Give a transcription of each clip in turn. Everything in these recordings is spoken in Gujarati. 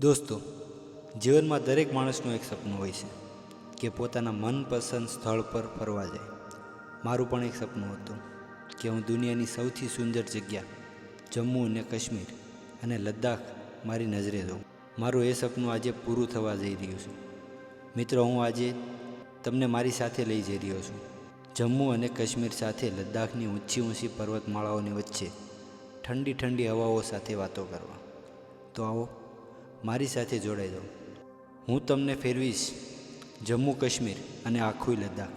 દોસ્તો, જીવનમાં દરેક માણસનું એક સપનું હોય છે કે પોતાના મનપસંદ સ્થળ પર ફરવા જાય. મારું પણ એક સપનું હતું કે હું દુનિયાની સૌથી સુંદર જગ્યા, જમ્મુ અને કાશ્મીર અને લદ્દાખ મારી નજરે જોઉં. મારું એ સપનું આજે પૂરું થવા જઈ રહ્યું છે. મિત્રો, હું આજે તમને મારી સાથે લઈ જઈ રહ્યો છું. જમ્મુ અને કાશ્મીર સાથે લદ્દાખની ઊંચી ઊંચી પર્વતમાળાઓની વચ્ચે ઠંડી ઠંડી હવાઓ સાથે વાતો કરવા. તો આવો મારી સાથે જોડાઈ દો. હું તમને ફેરવીશ જમ્મુ કાશ્મીર અને આખું લદ્દાખ,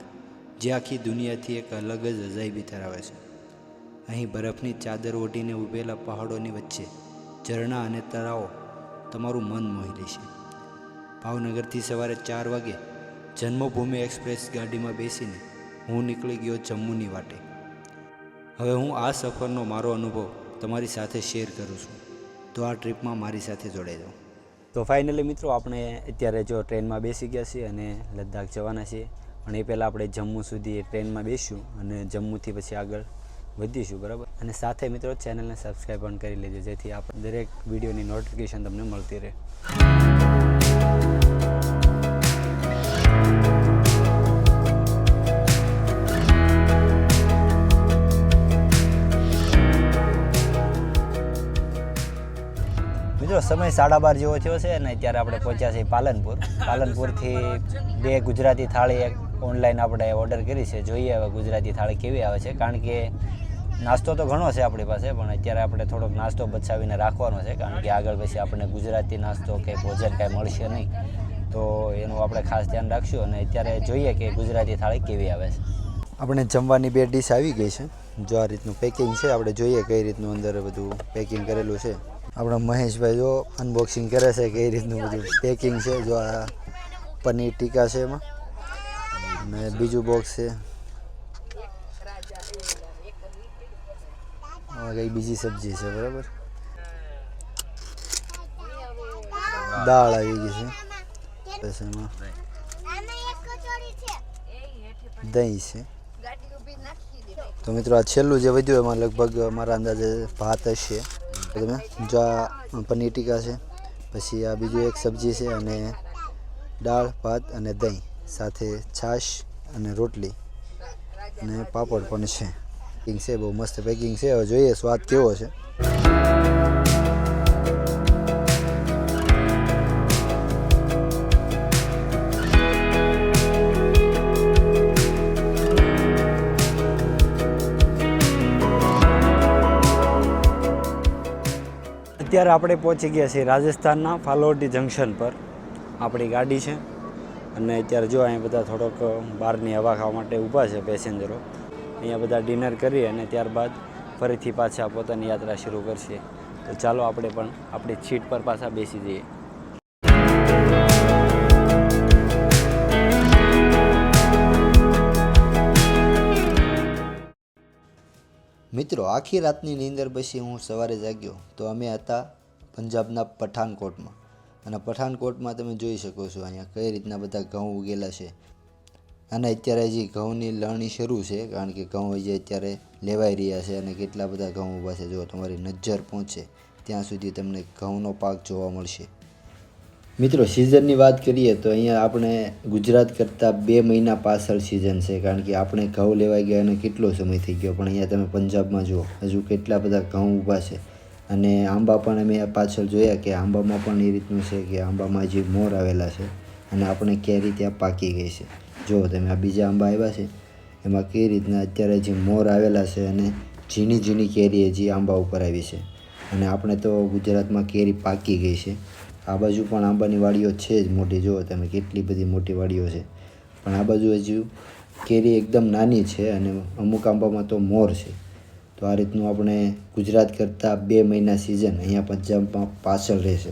જે આખી દુનિયાથી એક અલગ જ અજાયબી ધરાવે છે. અહીં બરફની ચાદર ઓઢીને ઊભેલા પહાડોની વચ્ચે ઝરણા અને તળાવો તમારું મન મોહી લેશે. ભાવનગરથી સવારે ચાર વાગે જન્મભૂમિ એક્સપ્રેસ ગાડીમાં બેસીને હું નીકળી ગયો જમ્મુની વાટે. હવે હું આ સફરનો મારો અનુભવ તમારી સાથે શેર કરું છું. તો આ ટ્રીપમાં મારી સાથે જોડાઈ જાઓ તો ફાઇનલી મિત્રો આપણે અત્યારે જો ટ્રેનમાં બેસી ગયા છીએ અને લદ્દાખ જવાના છીએ, પણ એ પહેલાં આપણે જમ્મુ સુધી ટ્રેનમાં બેસીશું અને જમ્મુથી પછી આગળ વધીશું, બરાબર? અને સાથે મિત્રો ચેનલને સબસ્ક્રાઈબ પણ કરી લેજો, જેથી આપણે દરેક વિડીયોની નોટિફિકેશન તમને મળતી રહે. સમય સાડા બાર જેવો થયો છે અને અત્યારે આપણે પહોંચ્યા છીએ પાલનપુર. પાલનપુરથી બે ગુજરાતી થાળી એક ઓનલાઈન આપણે ઓર્ડર કરી છે. જોઈએ હવે ગુજરાતી થાળી કેવી આવે છે. કારણ કે નાસ્તો તો ઘણો છે આપણી પાસે, પણ અત્યારે આપણે થોડોક નાસ્તો બચાવીને રાખવાનો છે. કારણ કે આગળ પછી આપણને ગુજરાતી નાસ્તો કે ભોજન કાંઈ મળશે નહીં. તો એનું આપણે ખાસ ધ્યાન રાખશું અને અત્યારે જોઈએ કે ગુજરાતી થાળી કેવી આવે છે. આપણે જમવાની બે ડીશ આવી ગઈ છે. જો આ રીતનું પેકિંગ છે, આપણે જોઈએ કઈ રીતનું અંદર બધું પેકિંગ કરેલું છે. આપણા મહેશભાઈ જો અનબોક્સિંગ કરે છે કે એ રીતનું બધું. પેકિંગ છે, જો આ પનીર ટીકા છે એમાં. અને બીજું બોક્સ છે. કઈ બીજી સબ્જી છે, બરાબર? દાળ આવી ગઈ છે. એમાં. દહીં છે. તો મિત્રો આ છેલ્લું જે વધ્યું એમાં લગભગ મારા અંદાજે ભાત હશે. તમે? જો આ પનીર ટીકા છે, પછી આ બીજું એક સબ્જી છે અને દાળ, ભાત અને દહીં, સાથે છાશ અને રોટલી અને પાપડ પણ છે. પેકિંગ છે, બહુ મસ્ત પેકિંગ છે. હવે જોઈએ, સ્વાદ કેવો છે. અત્યારે આપણે પહોંચી ગયા છીએ રાજસ્થાનના ફાલોટી જંકશન પર. આપણી ગાડી છે અને અત્યારે જો અહીંયા બધા થોડોક બહારની હવા ખાવા માટે ઊભા છે પેસેન્જરો. અહીંયા બધા ડિનર કરી અને ત્યારબાદ ફરીથી પાછા પોતાની યાત્રા શરૂ કરશે. તો ચાલો આપણે પણ આપણી સીટ પર પાછા બેસી જઈએ. મિત્રો, આખી રાતની નીંદર પછી હું સવારે જાગ્યો તો અમે હતા પંજાબના પઠાનકોટમાં. અને પઠાનકોટમાં તમે જોઈ શકો છો અહીંયા કઈ રીતના બધા ઘઉં ઉગેલા છે. અને અત્યારે હજી ઘઉંની લણણી શરૂ છે, કારણ કે ઘઉં હજી અત્યારે લેવાઈ રહ્યા છે અને કેટલા બધા ઘઉં ઊભા છે, જો તમારી નજર પહોંચે, ત્યાં સુધી તમને ઘઉંનો પાક જોવા મળશે. મિત્રો સિઝનની વાત કરીએ તો અહીંયા આપણે ગુજરાત કરતાં બે મહિના પાછળ સિઝન છે, કારણ કે આપણે ઘઉં લેવાઈ ગયા અને કેટલો સમય થઈ ગયો? પણ અહીંયા તમે પંજાબમાં જુઓ, હજુ કેટલા બધા ઘઉં ઊભા છે. અને આંબા પણ અમે પાછળ જોયા કે આંબામાં પણ એ રીતનું છે કે આંબામાં જે મોર આવેલા છે અને આપણે કેરી ત્યાં પાકી ગઈ છે. જુઓ તમે, આ બીજા આંબા આવ્યા છે. એમાં કઈ રીતના અત્યારે જે મોર આવેલા છે અને ઝીણી ઝીણી કેરી હજી આંબા ઉપર આવી છે. અને આપણે તો ગુજરાતમાં કેરી પાકી ગઈ છે. આ બાજુ પણ આંબાની વાડીઓ છે જ મોટી. જુઓ તમે કેટલી બધી મોટી વાડીઓ છે. પણ આ બાજુ હજુ કેરી એકદમ નાની છે અને અમુક આંબામાં તો મોર છે. તો આ રીતનું આપણે ગુજરાત કરતાં બે મહિના સિઝન અહીંયા પંજાબમાં પાછળ રહેશે.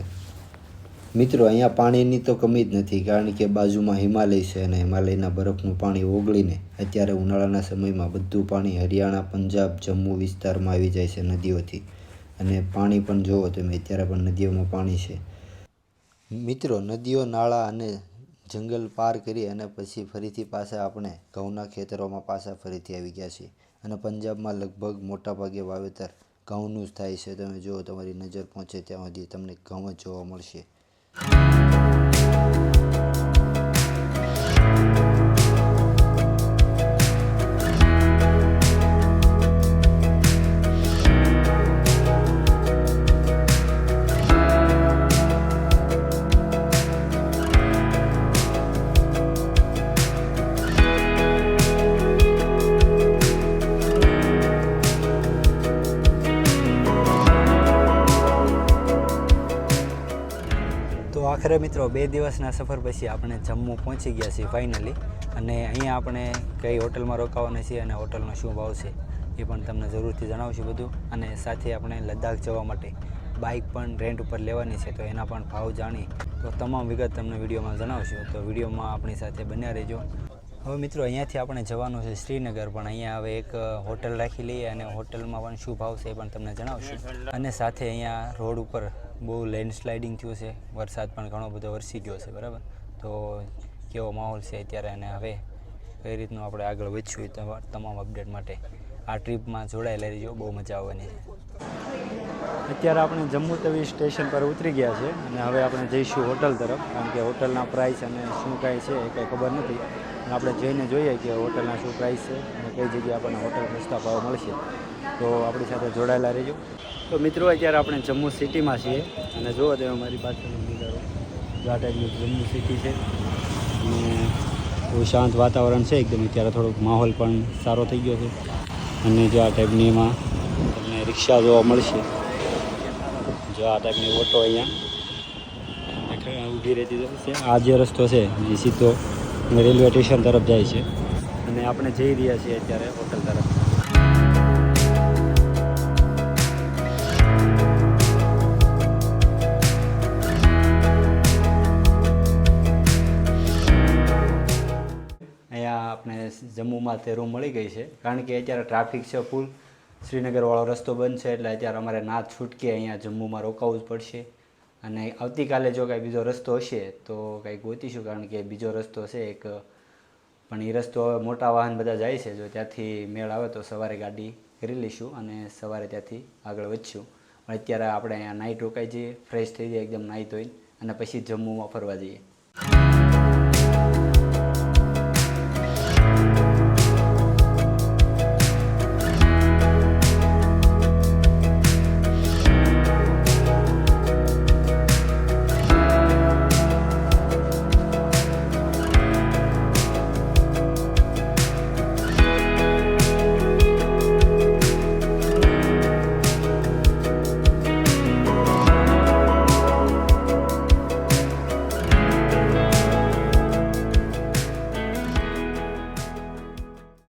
મિત્રો, અહીંયા પાણીની તો કમી જ નથી, કારણ કે બાજુમાં હિમાલય છે અને હિમાલયના બરફનું પાણી ઓગળીને અત્યારે ઉનાળાના સમયમાં બધું પાણી હરિયાણા, પંજાબ, જમ્મુ વિસ્તારમાં આવી જાય છે નદીઓથી. અને પાણી પણ જુઓ તમે, અત્યારે પણ નદીઓમાં પાણી છે. મિત્રો, નદીઓ, નાળા અને જંગલ પાર કરી અને પછી ફરીથી પાછા આપણે ઘઉંના ખેતરોમાં પાછા ફરીથી આવી ગયા છીએ. અને પંજાબમાં લગભગ મોટાભાગે વાવેતર ઘઉંનું જ થાય છે. તમે જુઓ, તમારી નજર પહોંચે ત્યાં સુધી તમને ઘઉં જ જોવા મળશે. તો મિત્રો, બે દિવસના સફર પછી આપણે જમ્મુ પહોંચી ગયા છીએ ફાઇનલી અને અહીંયા આપણે કઈ હોટલમાં રોકાવાના છીએ અને હોટલનો શું ભાવ છે એ પણ તમને જરૂરથી જણાવશું બધું. અને સાથે આપણે લદ્દાખ જવા માટે બાઇક પણ રેન્ટ ઉપર લેવાની છે, તો એના પણ ભાવ જાણી તો તમામ વિગત તમને વિડીયોમાં જણાવશું. તો વિડીયોમાં આપણી સાથે બન્યા રહેજો. હવે મિત્રો, અહીંયાથી આપણે જવાનું છે શ્રીનગર, પણ અહીંયા હવે એક હોટલ રાખી લઈએ અને હોટલમાં પણ શું ભાવ છે એ પણ તમને જણાવશું. અને સાથે અહીંયા રોડ ઉપર બહુ લેન્ડસ્લાઇડિંગ થયું છે. વરસાદ પણ ઘણો બધો વરસી ગયો છે, બરાબર? તો કેવો માહોલ છે અત્યારે અને હવે કઈ રીતનું આપણે આગળ વધશું તમામ અપડેટ માટે. આ ટ્રીપમાં જોડાયેલા રહીજો, બહુ મજા આવવાની છે. અત્યારે આપણે જમ્મુ તવી સ્ટેશન પર ઉતરી ગયા છે અને હવે આપણે જઈશું હોટલ તરફ, કારણ કે હોટલના પ્રાઇસ અને શું કાંઈ છે એ કંઈ ખબર નથી. આપણે જઈને જોઈએ કે હોટલના શું પ્રાઇસ છે અને કઈ જગ્યાએ આપણને હોટલ સસ્તા ભાવ મળશે. તો આપણી સાથે જોડાયેલા રહેજો. તો મિત્રો, અત્યારે આપણે જમ્મુ સિટીમાં છીએ અને જુઓ તમે મારી પાછળ નજારો આ ટાઈપનું જમ્મુ સિટી છે. અને બહુ શાંત વાતાવરણ છે એકદમ. અત્યારે થોડોક માહોલ પણ સારો થઈ ગયો છે. અને જો આ ટાઈપની એમાં તમને રિક્ષા જોવા મળશે. જો આ ટાઈપની ઓટો અહીંયા. ઊભી રહેતી છે. આ જે રસ્તો છે એ સીધો રેલવે સ્ટેશન તરફ જાય છે. અને આપણે જઈ રહ્યા છીએ અત્યારે હોટલ તરફ. આપણે જમ્મુમાં તે રૂમ મળી ગઈ છે. કારણ કે અત્યારે ટ્રાફિક છે ફૂલ શ્રીનગરવાળો રસ્તો બંધ છે એટલે અત્યારે અમારે ના છૂટકે અહીંયા જમ્મુમાં રોકાવું જ પડશે. અને આવતીકાલે જો કાંઈ બીજો રસ્તો હશે, તો કાંઈ ગોતીશું કારણ કે બીજો રસ્તો છે એક, પણ એ રસ્તો હવે મોટા વાહન બધા જાય છે. જો ત્યાંથી મેળ આવે તો સવારે ગાડી કરી લઈશું અને સવારે ત્યાંથી આગળ વધશું. પણ અત્યારે આપણે અહીંયા નાઇટ રોકાઈ જઈએ ફ્રેશ થઈ જઈએ, એકદમ નાહી ધોઈને અને પછી જમ્મુમાં ફરવા જઈએ.